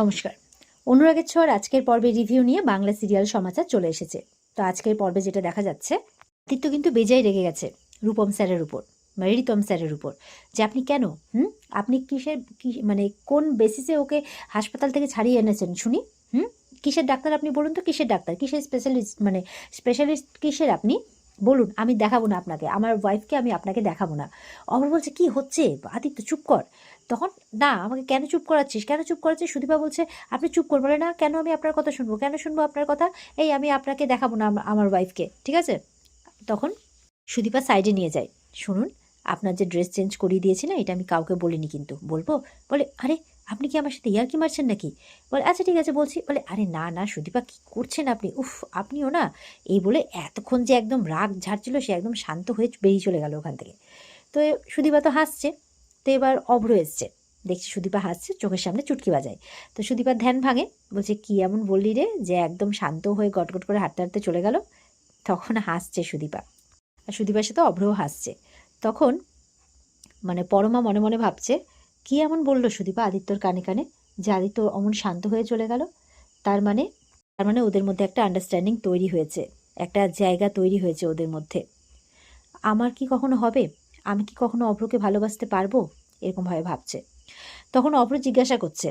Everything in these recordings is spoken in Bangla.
নমস্কার। অনুরাগের ছোঁয়ার আজকের পর্বে রিভিউ নিয়ে বাংলা সিরিয়াল সমাচার চলে এসেছে। তো আজকের পর্বে যেটা দেখা যাচ্ছে আদিত্য কিন্তু বেজায় রেগে গেছে রূপম স্যারের উপর মানে রিতম স্যারের উপর। যে আপনি কেন? হুম? আপনি কিসের, কি মানে কোন বেসিসে ওকে হাসপাতাল থেকে ছাড়িয়ে এনেছেন? শুনি। হুম? কিসের ডাক্তার আপনি বলুন তো, কিসের ডাক্তার? কিসের স্পেশালিস্ট মানে স্পেশালিস্ট কিসের আপনি? বলুন, আমি দেখাবো না আপনাকে। আমার ওয়াইফকে আমি আপনাকে দেখাবো না। অমর বলছে, কি হচ্ছে? আদিত্য, চুপ কর। তখন, না, আমাকে কেন চুপ করাচ্ছিস? কেন চুপ করাচ্ছিস? সুদীপা বলছে, আপনি চুপ করব না, কেন আমি আপনার কথা শুনব? কেন শুনব আপনার কথা? এই আমি আপনাকে দেখাবো না আমার ওয়াইফকে ঠিক আছে? তখন সুদীপা সাইডে নিয়ে যায়। শুনুন, আপনার যে ড্রেস চেঞ্জ করিয়ে দিয়েছি না, এটা আমি কাউকে বলিনি কিন্তু। বলব? বলে, আরে, আপনি কি আমার সাথে ইয়ার্কি মারছেন নাকি? বলে আচ্ছা ঠিক আছে, বলছি। বলে, আরে, না না, সুদীপা, কি করছেন আপনি? উফ, আপনিও না? এই বলে এতক্ষণ যে একদম রাগ ঝাড়ছিল, সে একদম শান্ত হয়ে বেরিয়ে চলে গেল ওখান থেকে। তো সুদীপা তো হাসছে। এবার অভ্র এসছে। দেখছি সুদীপা হাসছে, চোখের সামনে চুটকি বাজায়। তো সুদীপার ধ্যান ভাঙে, বলছে, কি এমন বললি রে যে একদম শান্ত হয়ে গটগট করে হাঁটতে হাঁটতে চলে গেল? তখন হাসছে সুদীপা। আর সুদীপার সাথে অভ্রও হাসছে। তখন মানে পরমা মনে মনে ভাবছে, কি এমন বলল সুদীপা আদিত্যর কানে কানে যে আদিত্য অমন শান্ত হয়ে চলে গেল? তার মানে তার মানে ওদের মধ্যে একটা আন্ডারস্ট্যান্ডিং তৈরি হয়েছে, একটা জায়গা তৈরি হয়েছে ওদের মধ্যে। আমার কি কখনো হবে? আমি কি কখনো অভ্রকে ভালোবাসতে পারব? এরকমভাবে ভাবছে। তখন অভ্র জিজ্ঞাসা করছে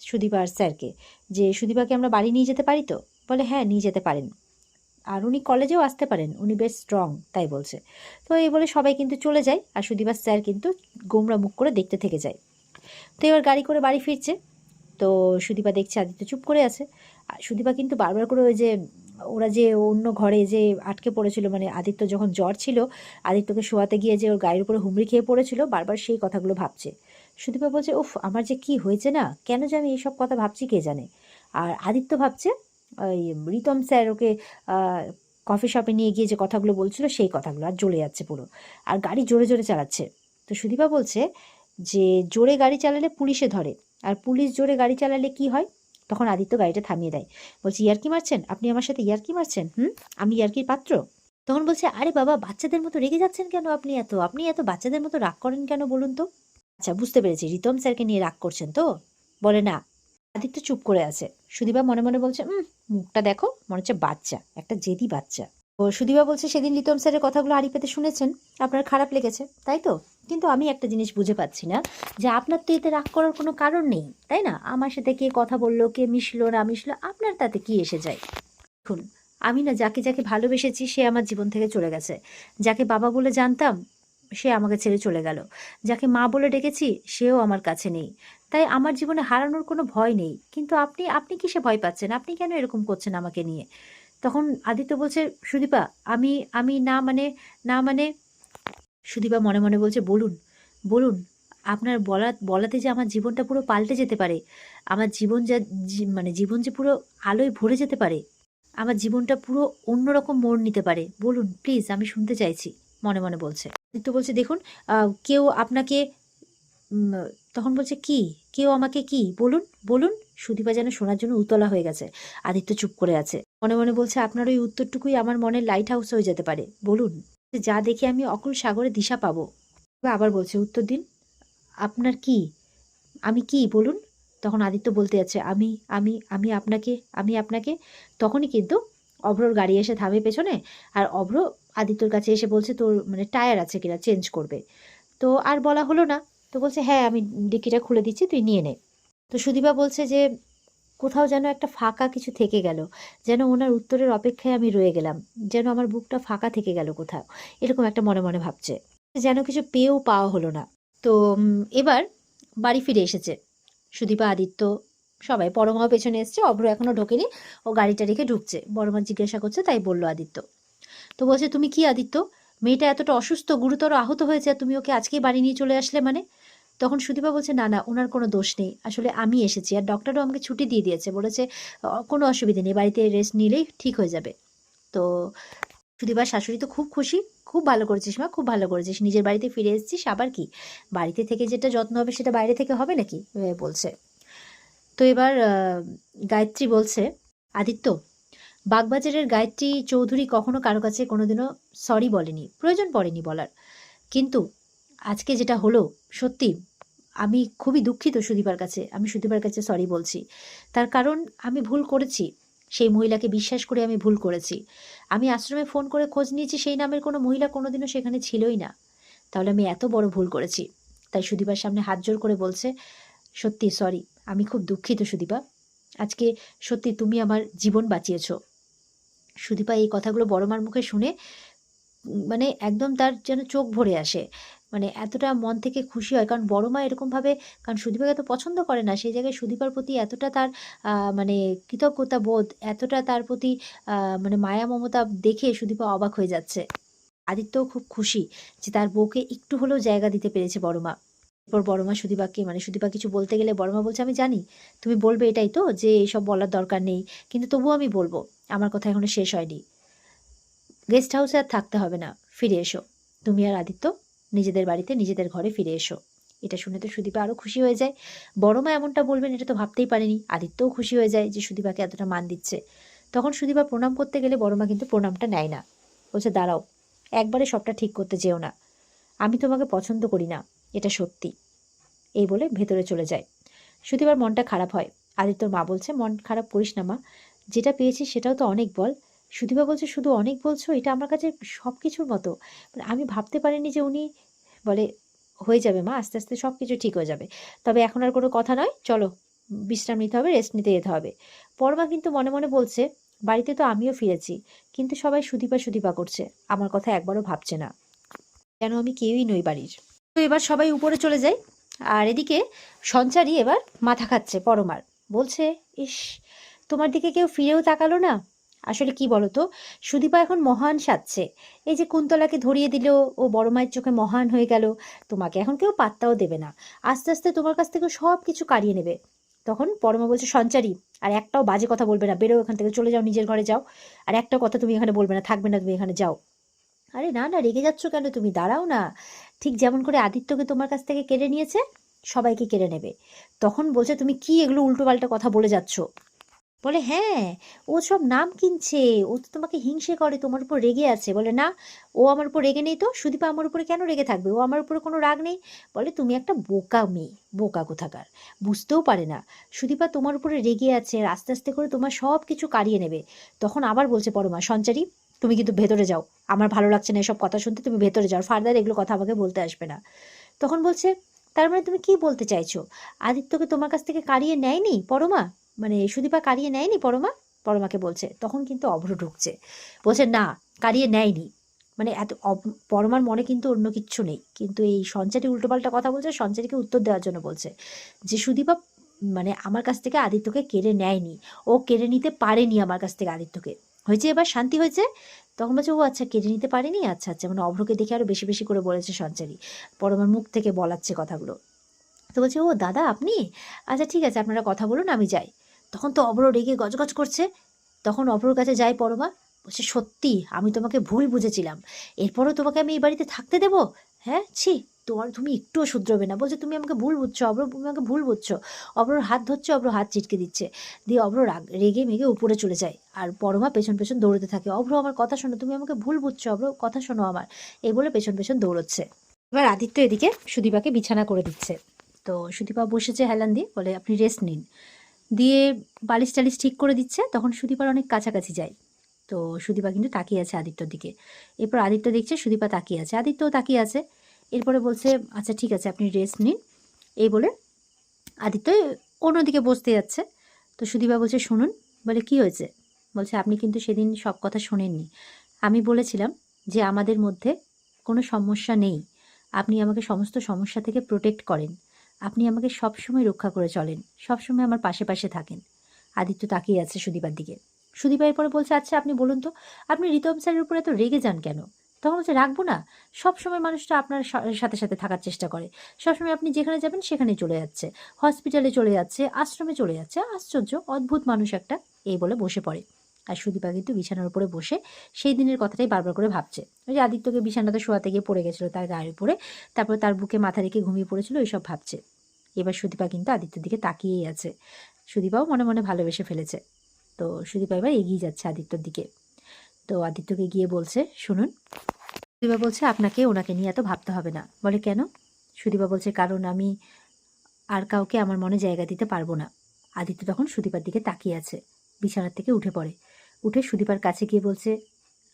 সুদীপা আর স্যারকে যে, সুদীপাকে আমরা বাড়ি নিয়ে যেতে পারি তো? বলে হ্যাঁ নিয়ে যেতে পারেন। আর উনি কলেজেও আসতে পারেন, উনি বেশ স্ট্রং তাই বলছে। তো এই বলে সবাই কিন্তু চলে যায় আর সুদীপার স্যার কিন্তু গোমরা মুখ করে দেখতে থেকে যায়। তো এবার গাড়ি করে বাড়ি ফিরছে। তো সুদীপা দেখছে আদিত্য চুপ করে আছে। আর সুদীপা কিন্তু বারবার করে ওই যে ওরা যে অন্য ঘরে যে আটকে পড়েছিল মানে আদিত্য যখন জ্বর ছিল, আদিত্যকে শোয়াতে গিয়ে যে ওর গায়ের উপরে হুমড়ি খেয়ে পড়েছিল, বারবার সেই কথাগুলো ভাবছে। সুদীপা বলছে, উফ, আমার যে কি হয়েছে না? কেন যে আমি এইসব কথা ভাবছি কে জানে? আর আদিত্য ভাবছে, ওই রিতম স্যার ওকে কফি শপে নিয়ে গিয়ে যে কথাগুলো বলছিল, সেই কথাগুলো, আর জ্বলে যাচ্ছে পুরো। আর গাড়ি জোরে জোরে চালাচ্ছে। তো সুদীপা বলছে যে, জোরে গাড়ি চালালে পুলিশে ধরে, আর পুলিশ জোরে গাড়ি চালালে কি হয়? তখন আদিত্য গাড়িটা থামিয়ে দেয়। বলছি, ইয়ার্কি মারছেন? আপনি আমার সাথে ইয়ার্কি মারছেন, হুম? আমি ইয়ার্কির পাত্র। তখন বলছে, আরে বাবা, বাচ্চাদের মতো রেগে যাচ্ছেন কেন আপনি এত? আপনি এত বাচ্চাদের মতো রাগ করেন কেন বলুন তো? আচ্ছা বুঝতে পেরেছি। রিতম স্যারকে নিয়ে রাগ করছেন তো? বলে, না। আদিত্য চুপ করে আছে। সুদীপা মনে মনে বলছে হুম মুখটা দেখো, মনে হচ্ছে বাচ্চা, একটা জেদি বাচ্চা। ও সুদীপা বলছে, সেদিন লিতম স্যারের কথাগুলো আড়ি পেতে শুনেছেন। আপনার খারাপ লেগেছে, তাই তো? কিন্তু আমি একটা জিনিস বুঝে পাচ্ছি না, যে আপনার তো এতে রাগ করার কোনো কারণ নেই, তাই না? আমার সাথে কে কথা বলল, কে মিশলো, না মিশলো, আপনার তাতে কি এসে যায়? দেখুন, আমি না যাকে যাকে ভালোবেসেছি, সে আমার জীবন থেকে চলে গেছে। যাকে বাবা বলে জানতাম, সে আমাকে ছেড়ে চলে গেল। যাকে মা বলে ডেকেছি, সেও আমার কাছে নেই। তাই আমার জীবনে হারানোর কোনো ভয় নেই। কিন্তু আপনি আপনি কিসে ভয় পাচ্ছেন? আপনি কেন এরকম করছেন আমাকে নিয়ে? তখন আদিত্য বলছে, সুদীপা, আমি আমি না মানে না মানে? সুদীপা মনে মনে বলছে, বলুন বলুন, আপনার বলা, বলাতে যে আমার জীবনটা পুরো পাল্টে যেতে পারে, আমার জীবন যা মানে জীবন যে পুরো আলোয় ভরে যেতে পারে, আমার জীবনটা পুরো অন্যরকম মোড় নিতে পারে, বলুন, প্লিজ, আমি শুনতে চাইছি। মনে মনে বলছে। আদিত্য বলছে, দেখুন কেউ আপনাকে তখন বলছে, কি? কেউ আমাকে কি? বলুন বলুন? সুদীপা যেন শোনার জন্য উতলা হয়ে গেছে। আদিত্য চুপ করে আছে। মনে মনে বলছে, আপনার ওই উত্তরটুকুই আমার মনের লাইট হাউস হয়ে যেতে পারে। বলুন, যা দেখে আমি অকুল সাগরে দিশা পাবো। আবার বলছে, উত্তর দিন। আপনার কি? আমি কি? বলুন। তখন আদিত্য বলতে যাচ্ছে, আমি আমি আমি আপনাকে আমি আপনাকে? তখনই কিন্তু অভ্রর গাড়ি এসে থামে পেছনে আর অভ্র আদিত্যর কাছে এসে বলছে, তোর মানে টায়ার আছে কিনা? চেঞ্জ করবে। তো আর বলা হলো না। তো বলছে হ্যাঁ আমি ডিকিটা খুলে দিচ্ছি, তুই নিয়ে নে। তো সুদীপা বলছে যে কোথাও যেন একটা ফাঁকা কিছু থেকে গেল, যেন ওনার উত্তরের অপেক্ষায় আমি রয়ে গেলাম, যেন আমার বুকটা ফাঁকা থেকে গেল কোথাও, এরকম একটা মনে মনে ভাবছে। যেন কিছু পেয়েও পাওয়া হলো না। তো এবার বাড়ি ফিরে এসেছে। সুদীপা, আদিত্য সবাই পরমাও পেছনে এসছে, অভ্র এখনও ঢোকেনি, ও গাড়িটা রেখে ঢুকছে। বড়মা জিজ্ঞাসা করছে, তাই বলল আদিত্য। তো বলছে, তুমি কি আদিত্য? মেয়েটা এতটা অসুস্থ, গুরুতর আহত হয়েছে তুমি ওকে আজকেই বাড়ি নিয়ে চলে আসলে মানে? তখন সুদীপা বলছে, না না ওনার কোনো দোষ নেই। আসলে আমি এসেছি আর ডক্টরও আমাকে ছুটি দিয়ে দিয়েছে। বলেছে কোনো অসুবিধা নেই, বাড়িতে রেস্ট নিলেই ঠিক হয়ে যাবে। তো সুদীপার শাশুড়ি তো খুব খুশি। খুব ভালো করেছিস মা, খুব ভালো করেছিস। নিজের বাড়িতে ফিরে এসেছিস, আবার কি? বাড়িতে থেকে যেটা যত্ন হবে, সেটা বাইরে থেকে হবে নাকি? বলছে। তো এবার গায়ত্রী বলছে, আদিত্য, বাগবাজারের গায়ত্রী চৌধুরী কখনো কারও কাছে কোনোদিনও সরি বলেনি। প্রয়োজন পড়েনি বলার। কিন্তু আজকে যেটা হলো, সত্যি আমি খুবই দুঃখিত সুদীপার কাছে, আমি সুদীপার কাছে সরি বলছি। তার কারণ আমি ভুল করেছি, সেই মহিলাকে বিশ্বাস করে আমি ভুল করেছি। আমি আশ্রমে ফোন করে খোঁজ নিয়েছি, সেই নামের কোনো মহিলা কোনোদিনও সেখানে ছিলই না। তাহলে আমি এত বড় ভুল করেছি। তাই সুদীপার সামনে হাত জোর করে বলছে, সত্যি সরি আমি খুব দুঃখিত সুদীপা। আজকে সত্যি তুমি আমার জীবন বাঁচিয়েছো। সুদীপা এই কথাগুলো বড় মার মুখে শুনে মানে একদম তার যেন চোখ ভরে আসে। মানে এতটা মন থেকে খুশি হয়। কারণ বড় মা এরকমভাবে কারণ সুদীপাকে তো পছন্দ করে না, সেই জায়গায় সুদীপার প্রতি এতটা তার মানে কৃতজ্ঞতা বোধ, এতটা তার প্রতি মানে মায়া মমতা দেখে সুদীপা অবাক হয়ে যাচ্ছে। আদিত্যও খুব খুশি যে তার বউকে একটু হলেও জায়গা দিতে পেরেছে বড় মা। এরপর বড় মা সুদীপাকে মানে সুদীপা কিছু বলতে গেলে বড় মা বলছে, আমি জানি, তুমি বলবে এটাই তো যে এইসব বলার দরকার নেই, কিন্তু তবুও আমি বলব, আমার কথা এখনও শেষ হয়নি। গেস্ট হাউসে আর থাকতে হবে না, ফিরে এসো। তুমি আর আদিত্য নিজেদের বাড়িতে নিজেদের ঘরে ফিরে এসো। এটা শুনে তো সুদীপা আরও খুশি হয়ে যায়। বড় মা এমনটা বলবেন, এটা তো ভাবতেই পারেনি। আদিত্যও খুশি হয়ে যায় যে সুদীপাকে এতটা মান দিচ্ছে। তখন সুদীপা প্রণাম করতে গেলে বড় মা কিন্তু প্রণামটা নেয় না। বলছে, দাঁড়াও, একবারে সবটা ঠিক করতে যেও না। আমি তোমাকে পছন্দ করি না, এটা সত্যি। এই বলে ভেতরে চলে যায়। সুদীপার মনটা খারাপ হয়। আদিত্যর মা বলছে, মন খারাপ করিস না মা। যেটা পেয়েছি সেটাও তো অনেক বল। সুদীপা বলছে, শুধু অনেক বলছো? এটা আমার কাছে সব কিছুর মতো। মানে আমি ভাবতে পারিনি যে উনি বলে, হয়ে যাবে মা, আস্তে আস্তে সব কিছু ঠিক হয়ে যাবে। তবে এখন আর কোনো কথা নয়, চলো, বিশ্রাম নিতে হবে রেস্ট নিতে যেতে হবে। পরমা কিন্তু মনে মনে বলছে, বাড়িতে তো আমিও ফিরেছি, কিন্তু সবাই সুদীপা সুদীপা করছে, আমার কথা একবারও ভাবছে না। কেন আমি কেউই নই বাড়ির। তো এবার সবাই উপরে চলে যায়, আর এদিকে সঞ্চারী এবার মাথা খাচ্ছে পরমার। বলছে, ইস, তোমার দিকে কেউ ফিরেও তাকালো না? আসলে কি বলো তো সুদীপা এখন মহান সাজছে এই যে কুন্তলাকে ধরিয়ে দিল, ও বড় মায়ের চোখে মহান হয়ে গেল, তোমাকে এখন কেউ পাত্তাও দেবে না। আস্তে আস্তে তোমার কাছ থেকে সব কিছু কাড়িয়ে নেবে। তখন পরমা বলছে, সঞ্চারী, আর একটাও বাজে কথা বলবে না। বেরো এখান থেকে, চলে যাও, নিজের ঘরে যাও। আর একটা কথা তুমি এখানে বলবে না, থাকবে না, তুমি এখানে যাও। আরে না না, রেগে যাচ্ছ কেন? তুমি দাঁড়াও না। ঠিক যেমন করে আদিত্যকে তোমার কাছ থেকে কেড়ে নিয়েছে, সবাইকে কেড়ে নেবে। তখন বলছে, তুমি কি এগুলো উল্টোপাল্টা কথা বলে যাচ্ছ? বলে হ্যাঁ ও সব নাম কিনছে। ও তো তোমাকে হিংসে করে, তোমার উপর রেগে আছে। বলে, না, ও আমার উপর রেগে নেই তো। সুদীপা আমার উপরে কেন রেগে থাকবে? ও আমার উপরে কোনো রাগ নেই? বলে, তুমি একটা বোকা মেয়ে, বোকা কোথাকার। বুঝতেও পারে না। সুদীপা তোমার উপরে রেগে আছে আস্তে আস্তে করে তোমার সব কিছু কাড়িয়ে নেবে। তখন আবার বলছে, পরমা, সঞ্চারী, তুমি কিন্তু ভেতরে যাও। আমার ভালো লাগছে না এসব কথা শুনতে, তুমি ভেতরে যাও। ফার্দার এগুলো কথা আমাকে বলতে আসবে না। তখন বলছে, তার মানে তুমি কি বলতে চাইছো? আদিত্যকে তোমার কাছ থেকে কাড়িয়ে নেয়নি? পরমা মানে সুদীপা কাড়িয়ে নেয়নি পরমা? পরমাকে বলছে, তখন কিন্তু অভ্র ঢুকছে। বলছে, না কাড়িয়ে নেয়নি। মানে এত পরমার মনে কিন্তু অন্য কিচ্ছু নেই। কিন্তু এই সঞ্চারী উল্টোপাল্টা কথা বলছে, সঞ্চারীকে উত্তর দেওয়ার জন্য বলছে যে, সুদীপা মানে আমার কাছ থেকে আদিত্যকে কেড়ে নেয়নি। ও কেড়ে নিতে পারেনি আমার কাছ থেকে আদিত্যকে। হয়েছে এবার? শান্তি হয়েছে? তখন বলছে, ও আচ্ছা কেড়ে নিতে পারেনি? আচ্ছা আচ্ছা। মানে অভ্রকে দেখে আরও বেশি বেশি করে বলেছে সঞ্চারী। পরমার মুখ থেকে বলাচ্ছে কথাগুলো। তো বলছে, ও, দাদা, আপনি? আচ্ছা ঠিক আছে, আপনারা কথা বলুন, আমি যাই। তখন তো অভ্র রেগে গজগজ করছে। তখন অভ্রর কাছে যাই পরমা, বলছে, সত্যি, আমি তোমাকে ভুল বুঝেছিলাম। এরপরও তোমাকে আমি এই বাড়িতে থাকতে দেব? হ্যাঁ ছি, তোমার, তুমি একটুও শুধরবে না। বলছে, তুমি আমাকে ভুল বুঝছ অভ্র তুমি আমাকে ভুল বুঝছ। অভ্রর হাত ধরছে অভ্র হাত চিটকে দিচ্ছে। দিয়ে অভ্র রাগ, রেগে মেগে উপরে চলে যায়। আর পরমা পেছন পেছন দৌড়তে থাকে। অভ্র আমার কথা শোনো, তুমি আমাকে ভুল বুঝছ অভ্র কথা শোনো আমার। এই বলে পেছন পেছন দৌড়চ্ছে। এবার আদিত্য এদিকে সুদীপাকে বিছানা করে দিচ্ছে। তো সুদীপা বসেছে হেলান দিয়ে, বলে, আপনি রেস্ট নিন। দিয়ে বালিশ টালিশ ঠিক করে দিচ্ছে, তখন সুদীপার অনেক কাছাকাছি যায়। তো সুদীপা কিন্তু তাকিয়ে আছে আদিত্যর দিকে। এরপর আদিত্য দেখছে সুদীপা তাকিয়ে আছে। আদিত্যও তাকিয়ে আছে। এরপরে বলছে আচ্ছা ঠিক আছে, আপনি রেস্ট নিন। এই বলে আদিত্য অন্যদিকে বসতে যাচ্ছে। তো সুদীপা বলছে, শুনুন। বলে, কি হয়েছে? বলছে, আপনি কিন্তু সেদিন সব কথা শোনেননি। আমি বলেছিলাম যে আমাদের মধ্যে কোনো সমস্যা নেই। আপনি আমাকে সমস্ত সমস্যা থেকে প্রোটেক্ট করেন। আপনি আমাকে সবসময় রক্ষা করে চলেন, সবসময় আমার পাশে পাশে থাকেন। আদিত্য তাকিয়ে আছে সুদীপার দিকে। সুদীপা পরে বলছে আচ্ছা আপনি বলুন তো, আপনি রিতম স্যারের উপরে এত রেগে যান কেন? তখন বলছে, রাখব না। সবসময় মানুষটা আপনার সাথে সাথে থাকার চেষ্টা করে। সবসময় আপনি যেখানে যাবেন, সেখানেই চলে যাচ্ছে। হসপিটালে চলে যাচ্ছে, আশ্রমে চলে যাচ্ছে। আশ্চর্য, অদ্ভুত মানুষ একটা। এই বলে বসে পড়ে। আর সুদীপা কিন্তু বিছানার উপরে বসে সেই দিনের কথাটাই বারবার করে ভাবছে। ওই যে আদিত্যকে বিছানাতে শোয়াতে গিয়ে পড়ে গেছিল তার গায়ের উপরে, তারপর তার বুকে মাথা রেখে ঘুমিয়ে পড়েছিল এইসব ভাবছে। এবার সুদীপা কিন্তু আদিত্যর দিকে তাকিয়েই আছে। সুদীপাও মনে মনে ভালোবেসে ফেলেছে। তো সুদীপা এবার এগিয়ে যাচ্ছে আদিত্যর দিকে। তো আদিত্যকে গিয়ে বলছে, শুনুন, সুদীপা বলছে আপনাকে ওনাকে নিয়ে এত ভাবতে হবে না। বলে, কেন? সুদীপা বলছে, কারণ আমি আর কাউকে আমার মনে জায়গা দিতে পারব না। আদিত্য তখন সুদীপার দিকে তাকিয়ে আছে, বিছানার থেকে উঠে পড়ে। উঠে সুদীপার কাছে গিয়ে বলছে,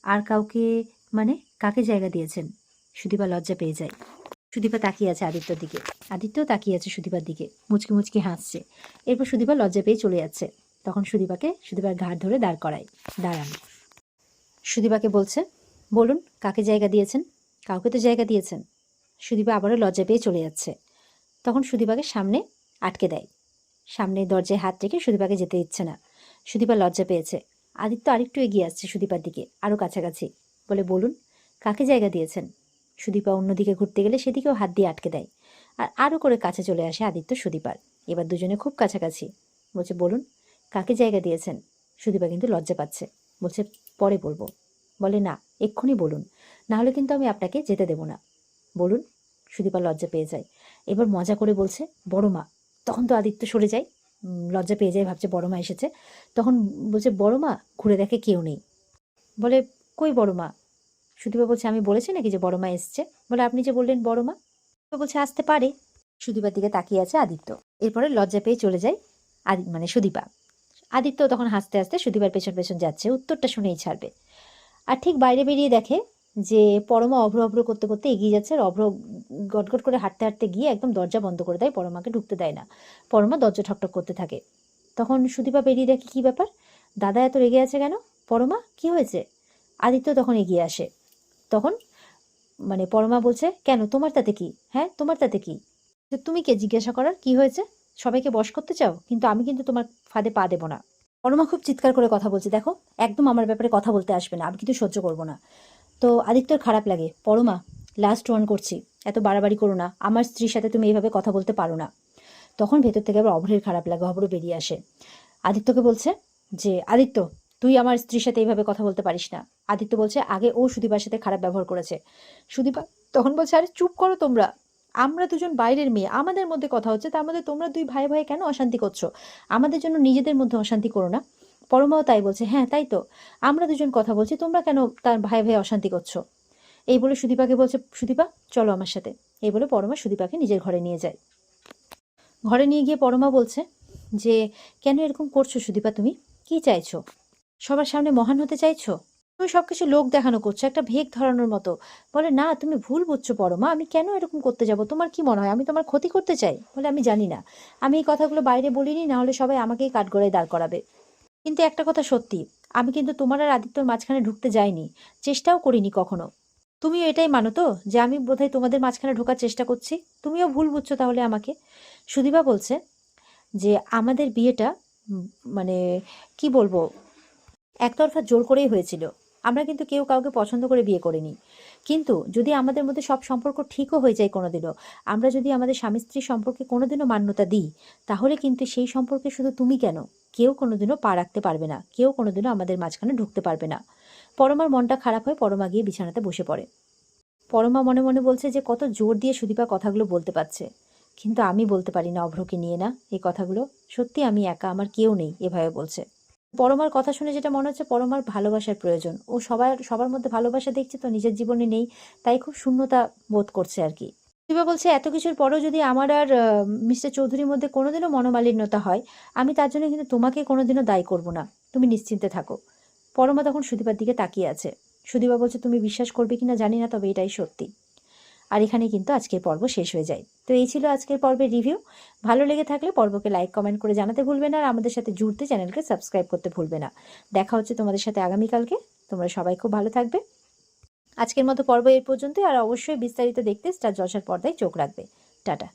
আর কাউকে মানে কাকে জায়গা দিয়েছেন? সুদীপা লজ্জা পেয়ে যায়। সুদীপা তাকিয়ে আছে আদিত্যর দিকে। আদিত্য তাকিয়ে আছে সুদীপার দিকে। মুচকি মুচকি হাসছে। এরপর সুদীপা লজ্জা পেয়ে চলে যাচ্ছে। তখন সুদীপাকে সুদীপার ঘাড় ধরে দাঁড় করায়। দাঁড়ান। সুদীপাকে বলছে, বলুন, কাকে জায়গা দিয়েছেন? কাউকে তো জায়গা দিয়েছেন? সুদীপা আবারও লজ্জা পেয়ে চলে যাচ্ছে। তখন সুদীপাকে সামনে আটকে দেয়। সামনে দরজায় হাত রেখে সুদীপাকে যেতে দিচ্ছে না। সুদীপা লজ্জা পেয়েছে। আদিত্য আরেকটু এগিয়ে আসছে সুদীপার দিকে আরও কাছাকাছি। বলে, বলুন, কাকে জায়গা দিয়েছেন? সুদীপা অন্যদিকে ঘুরতে গেলে সেদিকেও হাত দিয়ে আটকে দেয়। আর আরও করে কাছে চলে আসে আদিত্য সুদীপার। এবার দুজনে খুব কাছাকাছি। বলছে, বলুন, কাকে জায়গা দিয়েছেন? সুদীপা কিন্তু লজ্জা পাচ্ছে। বলছে, পরে বলব। বলে, না, এক্ষুনি বলুন না হলে কিন্তু আমি আপনাকে যেতে দেব না। বলুন, সুদীপা লজ্জা পেয়ে যায়। এবার মজা করে বলছে, বড় মা, তখন তো আদিত্য সরে যায়। লজ্জা পেয়ে যায়, ভাবছে বড় মা এসেছে। তখন বলছে, বড় মা, ঘুরে দেখে কেউ নেই। বলে, কই বড় মা? সুদীপা বলছে, আমি বলেছি নাকি যে বড় মা এসছে? বলে, আপনি যে বললেন বড় মা? বলছে, আসতে পারে। সুদীপার দিকে তাকিয়ে আছে আদিত্য। এরপরে লজ্জা পেয়ে চলে যায় আদি মানে সুদীপা। আদিত্য তখন হাসতে হাসতে সুদীপার পেছন পেছন যাচ্ছে, উত্তরটা শুনেই ছাড়বে। আর ঠিক বাইরে বেরিয়ে দেখে যে পরমা অভ্র অভ্র করতে করতে এগিয়ে যাচ্ছে আর অভ্র গটগট করে হাঁটতে হাঁটতে গিয়ে একদম দরজা বন্ধ করে দেয়, পরমাকে ঢুকতে দেয় না। পরমা দরজা ঠকঠক করতে থাকে। তখন সুদীপা বেরিয়ে দেখে কি ব্যাপার? দাদা এত রেগে আছে কেন? পরমা, কি হয়েছে? আদিত্য তখন এগিয়ে আসে। তখন মানে পরমা বলছে, কেন? তোমার তাতে কি? হ্যাঁ তোমার তাতে কি? তুমি কে? জিজ্ঞাসা করার? কি হয়েছে? সবাইকে বশ করতে চাও? কিন্তু আমি কিন্তু তোমার ফাঁদে পা দেবো না। পরমা খুব চিৎকার করে কথা বলছে, দেখো, একদম আমার ব্যাপারে কথা বলতে আসবে না। আমি কিন্তু সহ্য করব না। তো আদিত্যর খারাপ লাগে। পরমা লাস্ট ওয়ান করছি। এত বাড়াবাড়ি করো না, আমার স্ত্রীর সাথে তুমি এইভাবে কথা বলতে পারো না। তখন ভেতর থেকে আবার অভ্রের খারাপ লাগে, অভ্র বেরিয়ে আসে। আদিত্যকে বলছে যে, আদিত্য, তুই আমার স্ত্রীর সাথে এইভাবে কথা বলতে পারিস না। আদিত্য বলছে, আগে ও সুদীপার সাথে খারাপ ব্যবহার করেছে। সুদীপা তখন বলছে, আরে চুপ করো তোমরা। আমরা দুজন বাইরের মেয়ে, আমাদের মধ্যে কথা হচ্ছে, তার মধ্যে তোমরা দুই ভাই ভাই কেন অশান্তি করছ? আমাদের জন্য নিজেদের মধ্যে অশান্তি করো না। পরমাও তাই বলছে হ্যাঁ তাই তো। আমরা দুজন কথা বলছি, তোমরা কেন তার ভাই ভাই অশান্তি করছ? এই বলে সুদীপাকে বলছে, সুদীপা, চলো আমার সাথে। এই বলে পরমা সুদীপাকে নিজের ঘরে নিয়ে যায়। ঘরে নিয়ে গিয়ে পরমা বলছে যে, কেন এরকম করছ সুদীপা তুমি? কি চাইছো? সবার সামনে মহান হতে চাইছো? তুমি সবকিছু লোক দেখানো করছ, একটা ভেগ ধরানোর মতো। বলে, না, তুমি ভুল বুঝছ পরমা, আমি কেন এরকম করতে যাব? তোমার কি মনে হয়? আমি তোমার ক্ষতি করতে চাই? বলে, আমি জানি না। আমি এই কথাগুলো বাইরে বলিনি, না হলে সবাই আমাকেই কাঠগড়ায় দাঁড় করাবে। কিন্তু একটা কথা সত্যি, আমি কিন্তু তোমার আর আদিত্যর মাঝখানে ঢুকতে যাইনি, চেষ্টাও করিনি কখনো। তুমিও এটাই মানো তো, যে আমি বোধহয় তোমাদের মাঝখানে ঢোকার চেষ্টা করছি। তুমিও ভুল বুঝছ তাহলে আমাকে। সুদীপা বলছে যে আমাদের বিয়েটা মানে কি বলব, একতরফা জোর করেই হয়েছিল। আমরা কিন্তু কেউ কাউকে পছন্দ করে বিয়ে করিনি। কিন্তু যদি আমাদের মধ্যে সব সম্পর্ক ঠিকও হয়ে যায় কোনোদিনও, আমরা যদি আমাদের স্বামী স্ত্রী সম্পর্কে কোনোদিনও মান্যতা দিই, তাহলে কিন্তু সেই সম্পর্কে শুধু তুমি কেন? কেউ কোনোদিনও পা রাখতে পারবে না। কেউ কোনোদিনও আমাদের মাঝখানে ঢুকতে পারবে না। পরমার মনটা খারাপ হয় পরমা গিয়ে বিছানাতে বসে পড়ে। পরমা মনে মনে বলছে যে, কত জোর দিয়ে সুদীপা কথাগুলো বলতে পারছে। কিন্তু আমি বলতে পারি না অভ্রকে নিয়ে না এই কথাগুলো। সত্যি আমি একা, আমার কেউ নেই, এভাবে বলছে। পরমার কথা শুনে যেটা মনে হচ্ছে পরমার ভালোবাসার প্রয়োজন। ও সবার সবার মধ্যে ভালোবাসা দেখছে তো নিজের জীবনে নেই, তাই খুব শূন্যতা বোধ করছে আর কি। সুদীপা বলছে, এত কিছুর পরেও যদি আমার আর মিস্টার চৌধুরীর মধ্যে কোনোদিনও মনোমালিন্যতা হয়, আমি তার জন্য কিন্তু তোমাকে কোনোদিনও দায়ী করব না। তুমি নিশ্চিন্তে থাকো। পরমা তখন সুদীপার দিকে তাকিয়ে আছে। সুদীপা বলছে, তুমি বিশ্বাস করবে কিনা জানি না, তবে এটাই সত্যি। আর এখানে কিন্তু আজকের পর্ব শেষ হয়ে যায়। তো এই ছিল আজকের পর্বের রিভিউ। ভালো লেগে থাকলে পর্বকে লাইক, কমেন্ট করে জানাতে ভুলবে না, আর আমাদের সাথে জুড়তে চ্যানেলকে সাবস্ক্রাইব করতে ভুলবে না। দেখা হচ্ছে তোমাদের সাথে আগামীকালকে। তোমরা সবাই খুব ভালো থাকবে। আজকের মতো পর্ব এই পর্যন্তই, আর অবশ্যই বিস্তারিত দেখতে স্টার জলসার পর্দায় চোখ রাখবে। টাটা।